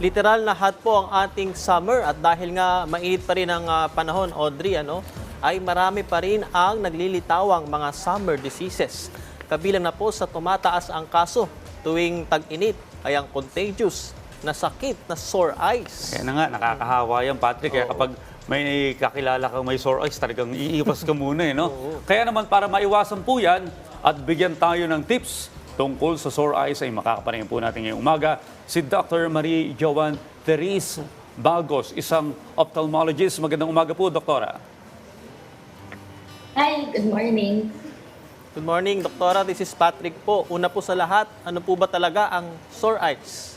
Literal na hot po ang ating summer at dahil nga mainit pa rin ang ah, panahon, Audrey, ano, ay marami pa rin ang naglilitawang mga summer diseases. Kabilang na po sa tumataas ang kaso tuwing tag-init ay ang contagious na sakit na sore eyes. Kaya na nga, nakakahawa yan, Patrick. Kaya kapag may kakilala kang may sore eyes, talagang iiwas ka muna, eh, no? Kaya naman, para maiwasan po yan at bigyan tayo ng tips tungkol sa sore eyes, ay makakapanayam po natin ngayong umaga si Dr. Marie Joan Therese Balgos, isang ophthalmologist. Magandang umaga po, Doktora. Hi, good morning. Good morning, Doktora. This is Patrick po. Una po sa lahat, ano po ba talaga ang sore eyes?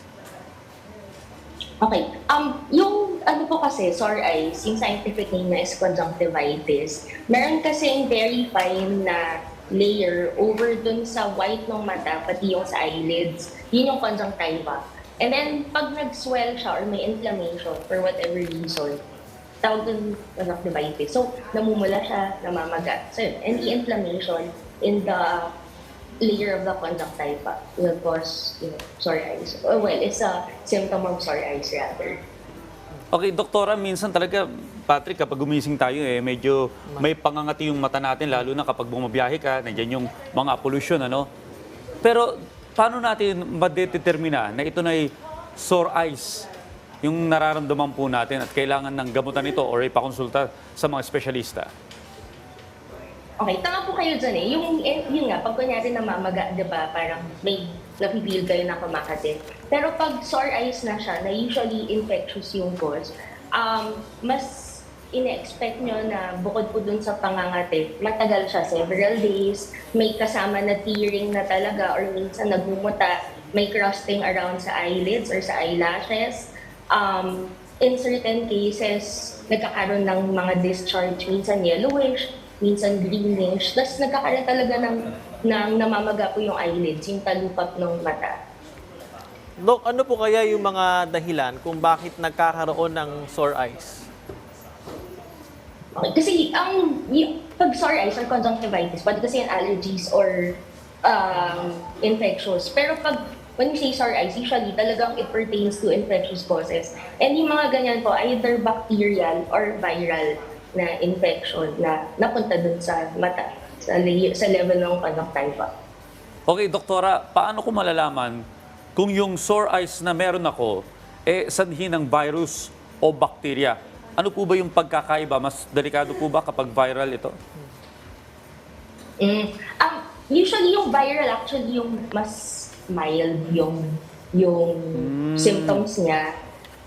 Okay, um, yung ano po kasi, sore eyes, yung scientific name na is conjunctivitis, meron kasing very fine na layer over dun sa white ng mata, pati yung sa eyelids. Yun yung conjunctiva. And then, pag nag-swell siya or may inflammation for whatever reason, tawag dun conjunctivitis. So, namumula siya, namamaga. So, any inflammation in the layer of the conjunctiva will cause you know, eyes. Oh, well, it's a symptom of eyes rather. Okay, doktora, minsan talaga, Patrick, kapag gumising tayo, eh, medyo may pangangati yung mata natin, lalo na kapag bumabiyahe ka, nandiyan yung mga pollution, ano? Pero, paano natin madetermina na ito na ay sore eyes, yung nararamdaman po natin at kailangan ng gamutan ito or ipakonsulta sa mga espesyalista? Okay, tama po kayo dyan eh. Yung, eh, yun nga, pag kunyari namamaga, di ba, parang may napipil kayo na kumakati. Pero pag sore eyes na siya, na usually infectious yung cause, um, mas ine-expect nyo na bukod po dun sa pangangati, matagal siya, several days, may kasama na tearing na talaga or minsan nagmumuta, may crusting around sa eyelids or sa eyelashes. Um, in certain cases, nagkakaroon ng mga discharge, minsan yellowish, minsan greenish. Tapos nagkakaroon talaga ng, ng namamaga po yung eyelids, yung talupap ng mata. Dok, ano po kaya yung mga dahilan kung bakit nagkakaroon ng sore eyes? Okay, kasi ang y- pag sore eyes or conjunctivitis, pwede kasi yung allergies or um, infectious. Pero pag when you say eyes, usually talagang it pertains to infectious causes. And yung mga ganyan po, either bacterial or viral na infection na napunta dun sa mata, sa, sa level ng conjunctiva. Okay, doktora, paano ko malalaman kung yung sore eyes na meron ako, eh, sanhi ng virus o bakterya? Ano po ba yung pagkakaiba? Mas delikado po ba kapag viral ito? Mm. Um, usually yung viral actually yung mas mild yung yung symptoms niya.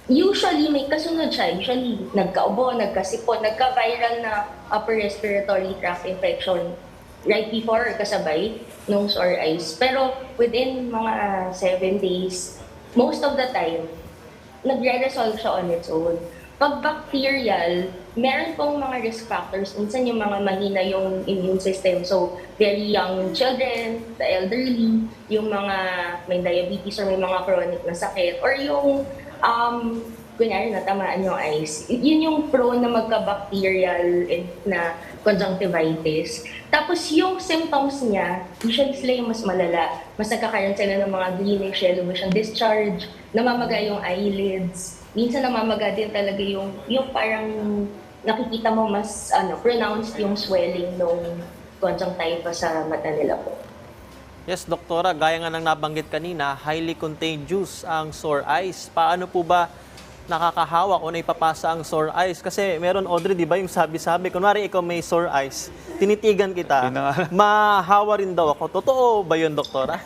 Usually may kasunod siya. Usually nagkaubo, nagkasipon, nagka-viral na upper respiratory tract infection right before or kasabay nung sore eyes. Pero within mga seven days, most of the time, nagre-resolve siya on its own. Pag bacterial, meron pong mga risk factors. Minsan yung mga mahina yung immune system. So, very young children, the elderly, yung mga may diabetes or may mga chronic na sakit, or yung, um, kunyari, natamaan yung eyes. Yun yung prone na magka-bacterial na conjunctivitis. Tapos yung symptoms niya, usually sila yung mas malala. Mas nagkakaroon sila ng mga greenish, yellowish ang discharge, namamaga yung eyelids. Minsan namamaga din talaga yung, yung parang nakikita mo mas ano, pronounced yung swelling ng conjunctiva sa mata nila po. Yes, doktora, gaya nga ng nabanggit kanina, highly contagious ang sore eyes. Paano po ba nakakahawak o naipapasa ang sore eyes? Kasi meron, Audrey, di ba yung sabi-sabi, kunwari ikaw may sore eyes, tinitigan kita, mahawa rin daw ako. Totoo ba yun, doktora?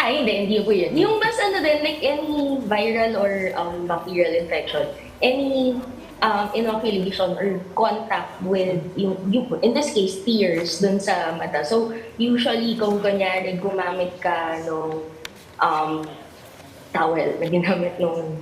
Ay, hindi, hindi po yun. Yung mas ano din, like any viral or um, bacterial infection, any um, inoculation or contact with, yung, yung, in this case, tears dun sa mata. So, usually, kung kanyari gumamit ka ng um, towel na ginamit nung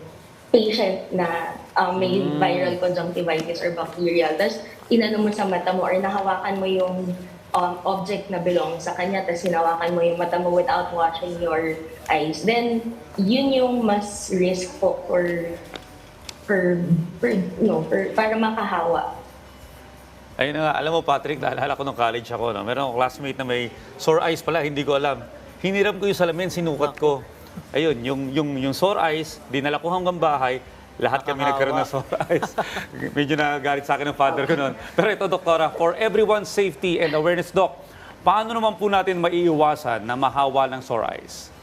patient na um, may viral conjunctivitis or bacterial, tapos inano mo sa mata mo or nahawakan mo yung um, object na belong sa kanya, tapos hinawakan mo yung mata mo without washing your eyes, then yun yung mas risk po for for, for no, for, para makahawa. Ayun nga, alam mo Patrick, naalala ko nung college ako, no? meron akong classmate na may sore eyes pala, hindi ko alam. Hiniram ko yung salamin, sinukat ko. ayun, yung, yung, yung sore eyes, dinala ko hanggang bahay, lahat kami nagkaroon ng sore eyes. Medyo nagalit sa akin ng father ko noon. Pero ito, Doktora, for everyone's safety and awareness, Doc, paano naman po natin maiiwasan na mahawa ng sore eyes?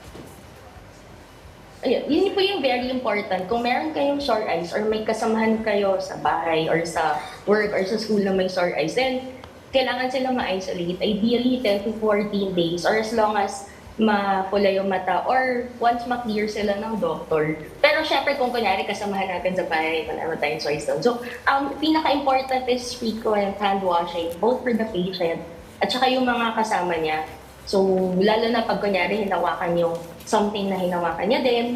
Ayun, yun po yung very important. Kung meron kayong sore eyes or may kasamahan kayo sa bahay or sa work or sa school na may sore eyes, then kailangan sila ma-isolate. Ideally, 10 to 14 days or as long as mapula yung mata or once ma-clear sila ng doctor. Pero syempre kung kunyari kasamahan natin sa bahay, wala tayong choice doon. So, um, pinaka-important is frequent hand washing, both for the patient at saka yung mga kasama niya. So, lalo na pag kunyari hinawakan yung something na hinawakan niya din,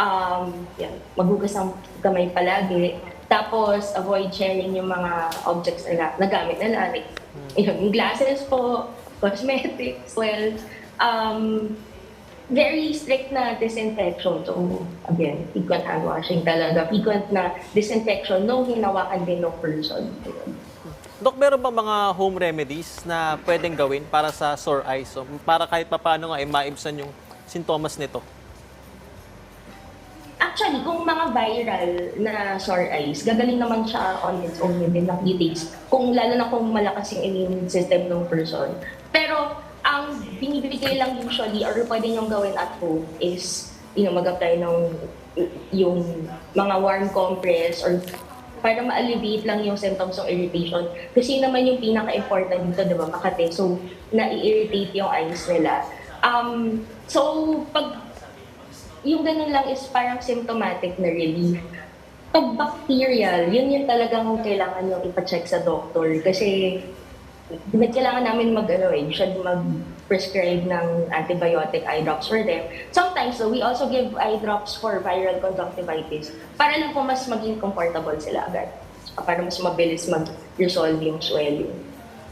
um, yan, maghugas ng kamay palagi. Tapos, avoid sharing yung mga objects na nagamit nila. Like, yun, yung glasses po, cosmetics, well, um, very strict na disinfection. So, again, frequent hand washing talaga. Frequent na disinfection nung hinawakan din ng person. Dok, meron ba mga home remedies na pwedeng gawin para sa sore eyes? So, para kahit papano nga ay maibsan yung sintomas nito? Actually, kung mga viral na sore eyes, gagaling naman siya on its own within a few days. Kung lalo na kung malakas yung immune system ng person. Binibigay lang usually or pwede niyong gawin at home is, you know, mag-apply ng yung mga warm compress or para ma-alleviate lang yung symptoms ng irritation. Kasi yun naman yung pinaka-important dito, di ba, Makati. So, na-irritate yung eyes nila. Um, so, pag yung ganun lang is parang symptomatic na relief. Pag bacterial, yun yung talagang kailangan yung ipacheck sa doctor. Kasi kailangan namin mag, ano eh, usually mag-prescribe ng antibiotic eye drops for them. Sometimes, though, we also give eye drops for viral conjunctivitis para lang po mas maging comfortable sila agad. Para mas mabilis mag-resolve yung swelling.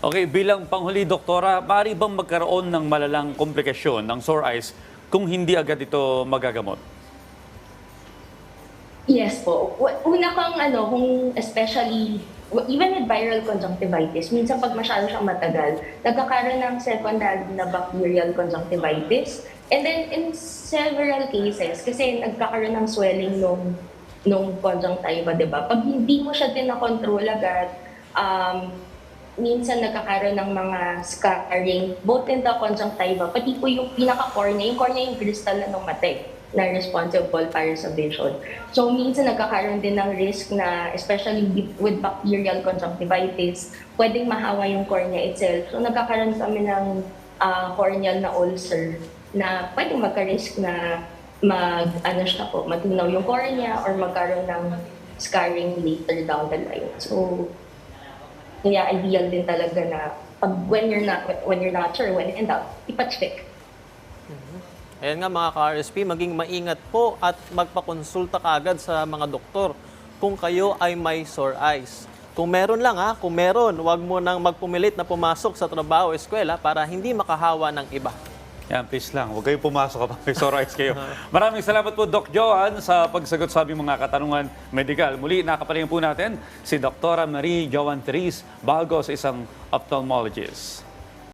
Okay, bilang panghuli, Doktora, maaari bang magkaroon ng malalang komplikasyon ng sore eyes kung hindi agad ito magagamot? Yes po. Una kang ano, kung especially, even with viral conjunctivitis, minsan pag masyado siyang matagal, nagkakaroon ng secondary na bacterial conjunctivitis. And then in several cases, kasi nagkakaroon ng swelling nung, nung conjunctiva, di ba? Pag hindi mo siya din na-control agad, um, minsan nagkakaroon ng mga scarring, both in the conjunctiva, pati po yung pinaka-cornea, yung cornea yung crystal na ng mata na responsible para sa vision. So, minsan nagkakaroon din ng risk na, especially with, bacterial conjunctivitis, pwedeng mahawa yung cornea itself. So, nagkakaroon kami ng ah, corneal na ulcer na pwedeng magka-risk na mag, ano siya po, matunaw yung cornea or magkaroon ng scarring later down the line. So, kaya ideal din talaga na pag when you're not when you're not sure when in doubt, ipa-check. Ayan nga mga ka-RSP, maging maingat po at magpakonsulta kaagad sa mga doktor kung kayo ay may sore eyes. Kung meron lang ha, kung meron, huwag mo nang magpumilit na pumasok sa trabaho o eskwela para hindi makahawa ng iba. Yan, please lang. Huwag kayong pumasok kapag may sore eyes kayo. Maraming salamat po, Doc Joan, sa pagsagot sa aming mga katanungan medikal. Muli, nakapalingan po natin si Dr. Marie Joan Therese bago sa isang ophthalmologist.